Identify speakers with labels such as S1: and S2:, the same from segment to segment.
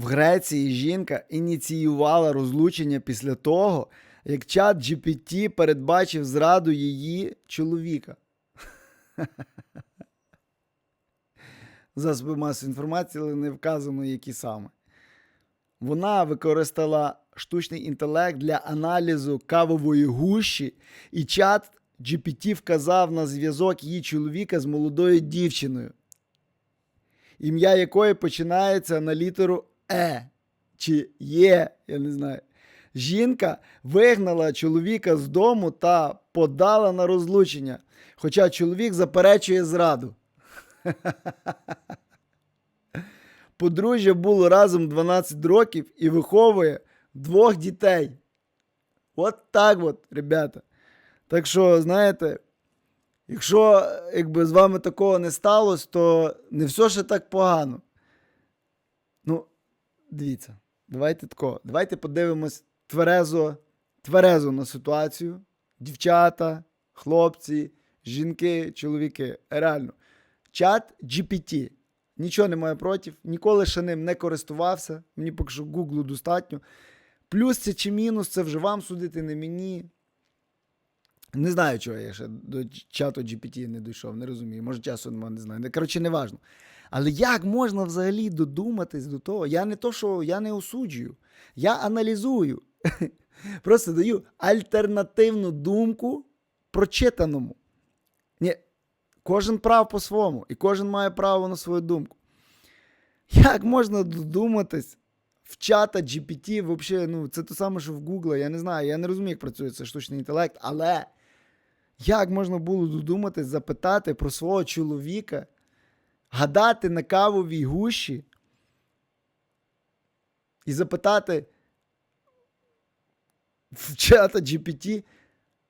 S1: в Греції жінка ініціювала розлучення після того, як чат GPT передбачив зраду її чоловіка. Засоби масової інформації, але не вказано, які саме. Вона використала штучний інтелект для аналізу кавової гущі, і чат GPT вказав на зв'язок її чоловіка з молодою дівчиною, ім'я якої починається на літеру Е чи Є, я не знаю. Жінка вигнала чоловіка з дому та подала на розлучення, хоча чоловік заперечує зраду. Подружжя було разом 12 років і виховує двох дітей. От так от, ребята. Так що, знаєте, якщо якби з вами такого не сталося, то не все ще так погано. Дивіться, давайте тако. Давайте подивимось тверезо, тверезо на ситуацію. Дівчата, хлопці, жінки, чоловіки. Реально. Чат GPT. Нічого не маю проти, ніколи ще ним не користувався. Мені поки що Гуглу достатньо. Плюс це чи мінус, це вже вам судити, не мені. Не знаю, чого я ще до чату GPT не дійшов, не розумію. Може, часу немає, не знаю. Коротше, не важно. Але як можна взагалі додуматись до того? Я не то, що я не осуджую, я аналізую. Просто даю альтернативну думку прочитаному. Ні, кожен прав по-своєму, і кожен має право на свою думку. Як можна додуматись в чата GPT, вообще, ну, це те саме, що в Google, я не знаю, я не розумію, як працює цей штучний інтелект, але як можна було додуматись запитати про свого чоловіка, гадати на кавовій гущі і запитати в чата GPT,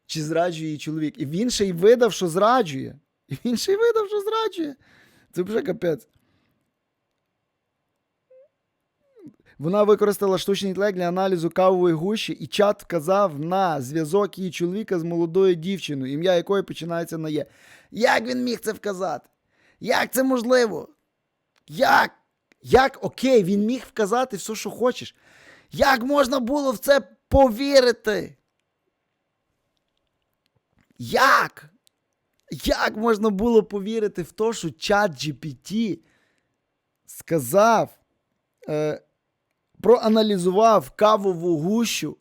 S1: чи зраджує її чоловік. І він ще й видав, що зраджує. І він ще й видав, що зраджує. Це вже капець. Вона використала штучний інтелект для аналізу кавової гущі, і чат вказав на зв'язок її чоловіка з молодою дівчиною, ім'я якої починається на Є. Як він міг це вказати? Як це можливо? Як? Як окей, він міг вказати все, що хочеш. Як можна було в це повірити? Як? Як можна було повірити в те, що чат GPT сказав, е, проаналізував кавову гущу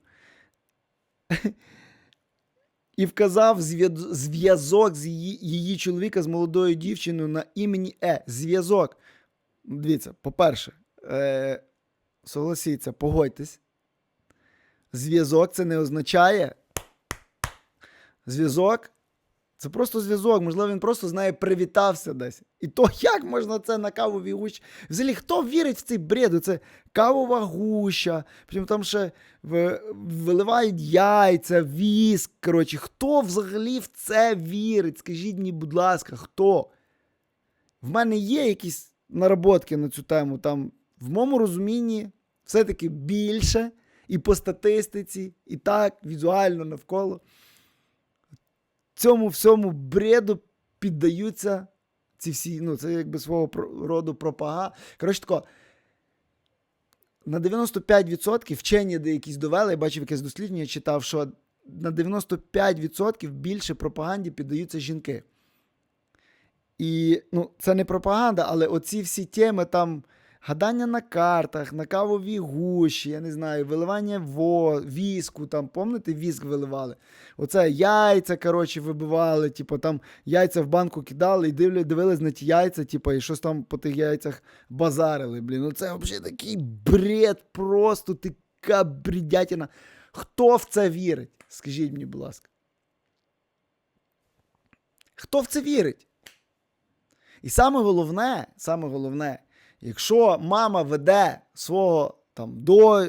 S1: і вказав зв'язок з її, її чоловіка з молодою дівчиною на імені Е. Зв'язок. Дивіться, по-перше, е, согласіться, погодьтесь. Зв'язок це не означає. Зв'язок це просто зв'язок. Можливо, він просто з нею привітався десь. І то як можна це на кавовій гущі? Взагалі, хто вірить в цей бред? Це кавова гуща, потім там ще виливають яйця, віск. Коротше, хто взагалі в це вірить? Скажіть мені, будь ласка, хто? В мене є якісь наработки на цю тему. Там, в моєму розумінні, все-таки більше, і по статистиці, і так, візуально навколо цьому всьому бреду піддаються ці всі, ну, це якби свого роду пропага. Коротше тако, на 95% вчені де якісь довели, я бачив якесь дослідження, читав, що на 95% більше пропаганді піддаються жінки. І ну, це не пропаганда, але оці всі теми там гадання на картах, на кавовій гущі, я не знаю, виливання во, віску, там, пам'ятаєте, віск виливали. Оце яйця, коротше, вибивали, типу, там яйця в банку кидали і дивились на ті яйця, типу, і щось там по тих яйцях базарили. Блін, ну це взагалі такий бред, просто така бредятина. Хто в це вірить? Скажіть мені, будь ласка. Хто в це вірить? І саме головне, саме головне, якщо мама веде свого там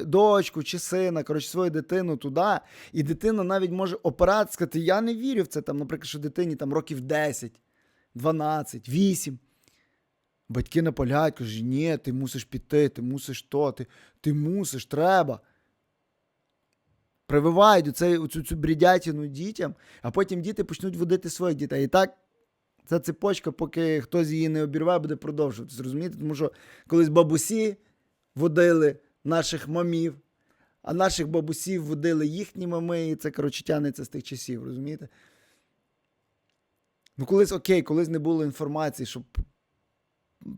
S1: дочку чи сина, коротше, свою дитину туди, і дитина навіть може операцію сказати, я не вірю в це, там, наприклад, що дитині там років 10, 12, 8. Батьки наполягають, кажуть, ні, ти мусиш піти, ти мусиш то, ти, ти мусиш, треба. Прививають оцю цю бредятину дітям, а потім діти почнуть водити своїх дітей. І так ця цепочка, поки хтось її не обірве, буде продовжуватися. Розумієте? Тому що колись бабусі водили наших мамів, а наших бабусів водили їхні мами, і це, коротше, тягнеться з тих часів, розумієте? Ну, колись окей, колись не було інформації, щоб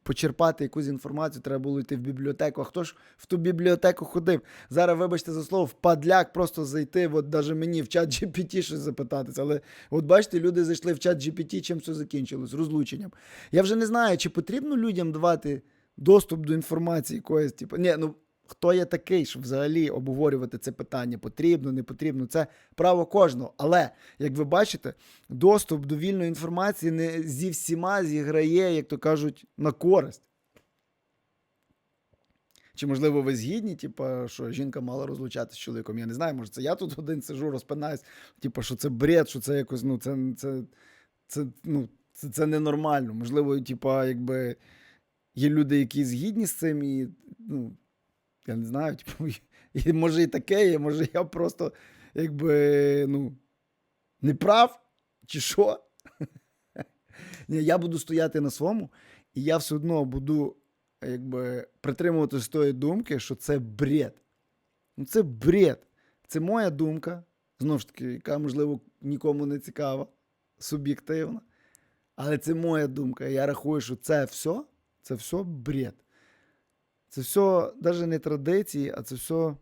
S1: почерпати якусь інформацію, треба було йти в бібліотеку. А хто ж в ту бібліотеку ходив? Зараз, вибачте за слово, впадляк просто зайти, от навіть мені в чат GPT щось запитатися. Але от бачите, люди зайшли в чат GPT, чим все закінчилось? Розлученням. Я вже не знаю, чи потрібно людям давати доступ до інформації якоїсь, типу, ні, ну. Хто я такий, щоб взагалі обговорювати це питання? Потрібно, не потрібно. Це право кожного. Але, як ви бачите, доступ до вільної інформації не зі всіма зіграє, як то кажуть, на користь. Чи, можливо, ви згідні, типу, що жінка мала розлучатися з чоловіком? Я не знаю, може, це я тут один сижу, розпинаюсь, типу, що це бред, що це якось, ну, це, це, це, ну, це, це ненормально. Можливо, типу, якби є люди, які згідні з цим, і, ну, я не знаю, типу, і, може і таке є, може я просто, якби, ну, не прав, чи що? Ні, я буду стояти на своєму, і я все одно буду якби, притримуватися тої думки, що це бред. Ну, це бред. Це моя думка, знову ж таки, яка, можливо, нікому не цікава, суб'єктивна. Але це моя думка. Я рахую, що це все, це все бред. Це все навіть не традиції, а це все.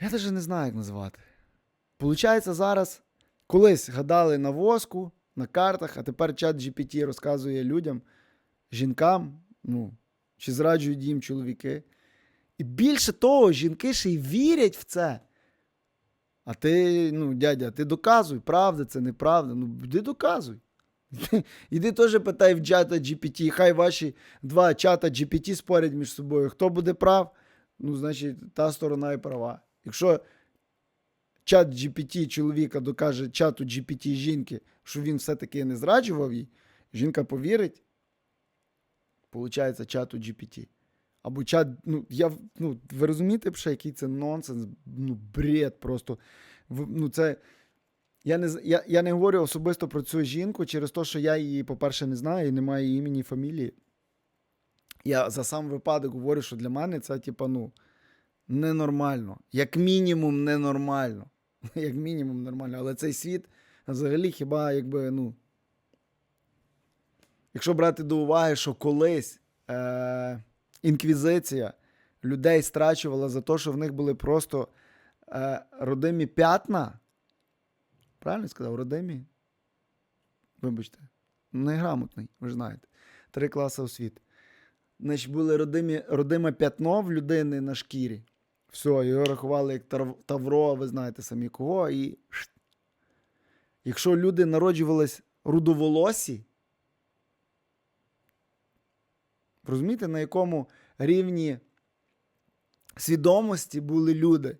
S1: Я навіть не знаю, як назвати. Получається, зараз колись гадали на воску, на картах, а тепер чат GPT розказує людям, жінкам, ну, чи зраджують їм чоловіки. І більше того, жінки ще й вірять в це. А ти, ну, дядя, ти доказуй, правда це неправда. Ну, іди доказуй. Іди теж питай в чата GPT, хай ваші два чата GPT спорять між собою. Хто буде прав, ну, значить, та сторона і права. Якщо чат GPT чоловіка докаже чату GPT жінки, що він все-таки не зраджував їй, жінка повірить, получається чату GPT. Або чат, ну, я, ну, ви розумієте, який це нонсенс, ну, бред просто. Ну, це, я не, я, я не говорю особисто про цю жінку через те, що я її, по-перше, не знаю і немає її імені і фамілії. Я за сам випадок говорю, що для мене це, типа, ну, ненормально. Як мінімум, ненормально. Як мінімум, нормально. Але цей світ взагалі хіба якби, ну. Якщо брати до уваги, що колись е- інквізиція людей страчувала за те, що в них були просто е- родимі п'ятна. Правильно сказав, родимі? Вибачте, неграмотний, ви знаєте. Три класи освіти. Значить, були родимі, родиме п'ятно в людини на шкірі. Все, його рахували як Тавро, ви знаєте самі кого. І якщо люди народжувались рудоволосі, розумієте, на якому рівні свідомості були люди?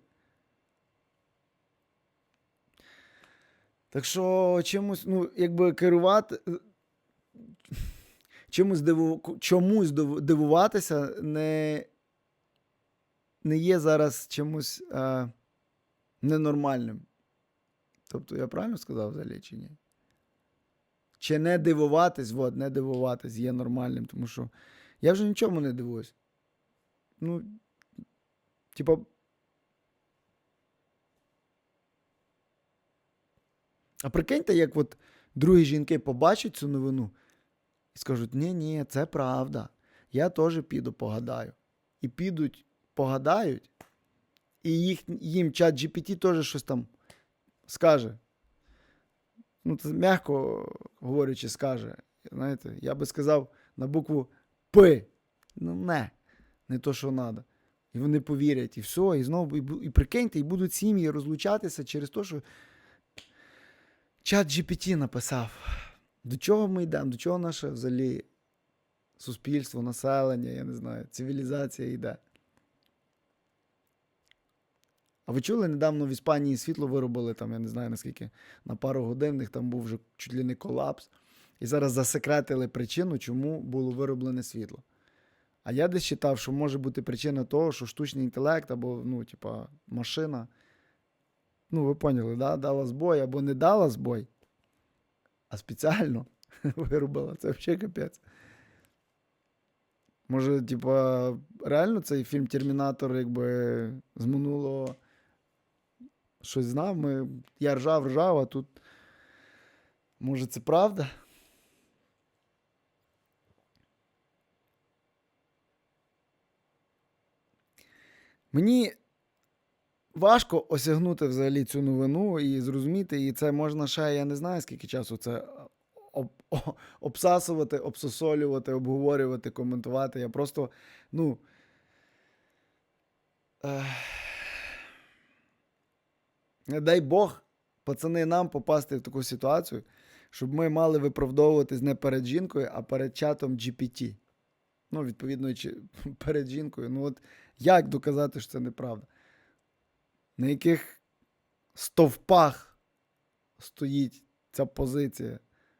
S1: Так що чимось, ну, якби керувати. е, Чомусь, диву, чомусь дивуватися не, не є зараз чимось е, ненормальним. Тобто, я правильно сказав взагалі чи ні? Чи не дивуватись, от, не дивуватись є нормальним, тому що я вже нічому не дивуюсь. Ну, типа. А прикиньте, як от другі жінки побачать цю новину і скажуть: ні, ні, це правда. Я теж піду погадаю. І підуть, погадають, і їх, їм чат GPT теж щось там скаже. Ну, це м'яко говорячи, скаже. Знаєте, я би сказав на букву П. Ну, не, не то, що треба. І вони повірять, і все, і знову, і, і прикиньте, і будуть сім'ї розлучатися через те, що чат GPT написав. До чого ми йдемо? До чого наше взагалі суспільство, населення, я не знаю, цивілізація йде? А ви чули, недавно в Іспанії світло виробили, там, я не знаю наскільки, на пару годин, них там був вже чуть ли не колапс. І зараз засекретили причину, чому було вироблене світло. А я десь читав, що може бути причина того, що штучний інтелект або, ну, типа, машина. Ну, ви поняли, да? дала збой або не дала збой, а спеціально виробила. Це взагалі капець. Може, типа, реально цей фільм Термінатор, якби з минулого щось знав. Ми... Я ржав, ржав, а тут. Може, це правда? Мені важко осягнути взагалі цю новину і зрозуміти, і це можна ще, я не знаю, скільки часу це обсасувати, обсосолювати, обговорювати, коментувати. Я просто, ну. Не дай Бог, пацани, нам попасти в таку ситуацію, щоб ми мали виправдовуватись не перед жінкою, а перед чатом GPT. Ну, відповідно, перед жінкою. Ну, от як доказати, що це неправда? На яких стовпах стоїть ця позиція,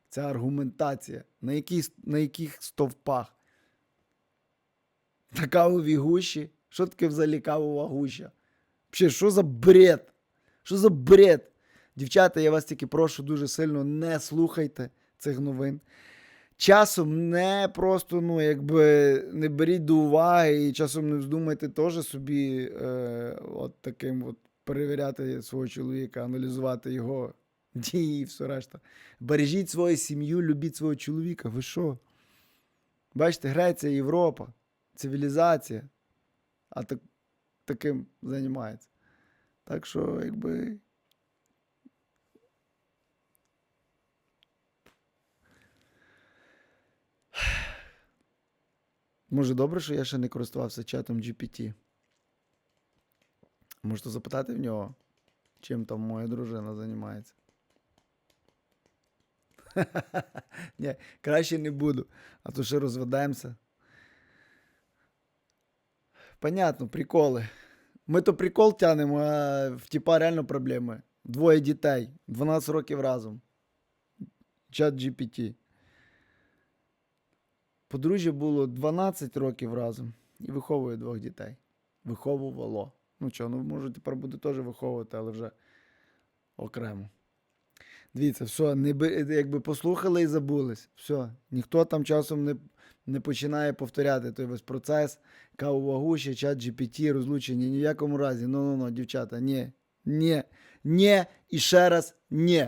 S1: ця аргументація? На, які, на яких стовпах? На кавовій гущі? Що таке взагалі кавова гуща? Взагалі, що за бред? Що за бред? Дівчата, я вас тільки прошу дуже сильно, не слухайте цих новин. Часом не просто, ну, якби не беріть до уваги і часом не вздумайте теж собі е, от таким от перевіряти свого чоловіка, аналізувати його дії і все решта. Бережіть свою сім'ю, любіть свого чоловіка. Ви що? Бачите, Греція, Європа, цивілізація, а так, таким займається. Так що, якби. Може, добре, що я ще не користувався чатом GPT. Можете запитати в нього, чим там моя дружина займається. Ні, краще не буду, а то ще розведемося. Понятно, приколи. Ми то прикол тянемо, а в типа реально проблеми. Двоє дітей, 12 років разом. Чат GPT. Подружжя було 12 років разом і виховує двох дітей. Виховувало. Ну що, ну може тепер буде теж виховувати, але вже окремо. Дивіться, все, не, би- якби послухали і забулись. Все, ніхто там часом не, не починає повторяти той весь процес, кавовагуші, чат GPT, розлучення. Ні в якому разі. Ну, ну, ну, дівчата, ні, ні, ні, і ще раз ні.